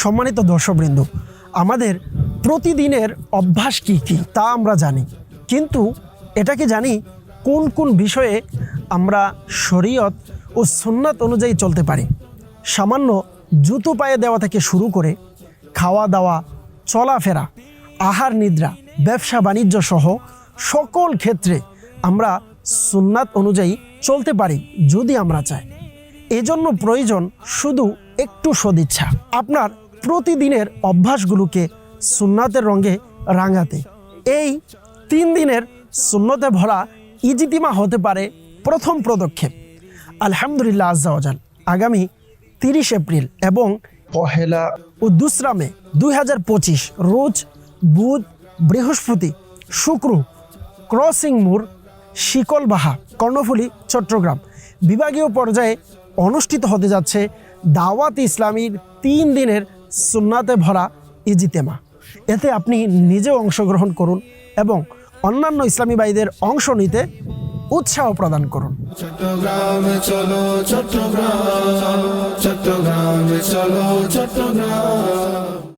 সম্মানিত দর্শকবৃন্দ, আমাদের প্রতিদিনের অভ্যাস কী কী তা আমরা জানি। কিন্তু এটা কি জানি কোন কোন বিষয়ে আমরা শরীয়ত ও সুন্নাত অনুযায়ী চলতে পারি। সামান্য জুতো পায়ে দেওয়া থেকে শুরু করে খাওয়া দাওয়া, চলাফেরা, আহার নিদ্রা, ব্যবসা বাণিজ্য সহ সকল ক্ষেত্রে আমরা সুন্নাত অনুযায়ী চলতে পারি যদি আমরা চাই। এজন্য প্রয়োজন শুধু একটু সদিচ্ছা। আপনার প্রতিদিনের অভ্যাসগুলোকে সুন্নাতের রঙে রাঙাতে। এই তিন দিনের সুন্নতে ভরা ইজিতিমা হতে পারে প্রথম পদক্ষেপ। আলহামদুলিল্লাহ আজ্জাওয়াজাল আগামী তিরিশ এপ্রিল এবং পহেলা ও দুসরা মে দুই হাজার পঁচিশ রোজ বুধ, বৃহস্পতি, শুক্র, ক্রসিং মোড় শিকলবাহা কর্ণফুলী, চট্টগ্রাম বিভাগীয় পর্যায়ে অনুষ্ঠিত হতে যাচ্ছে দাওয়াত ইসলামীর তিন দিনের সুন্নাতে ভরা ইজিতেমা। এতে আপনি নিজেও অংশগ্রহণ করুন এবং অন্যান্য ইসলামী ভাইদের অংশ নিতে উৎসাহ প্রদান করুন। চট্টগ্রামে চলো, চট্টগ্রাম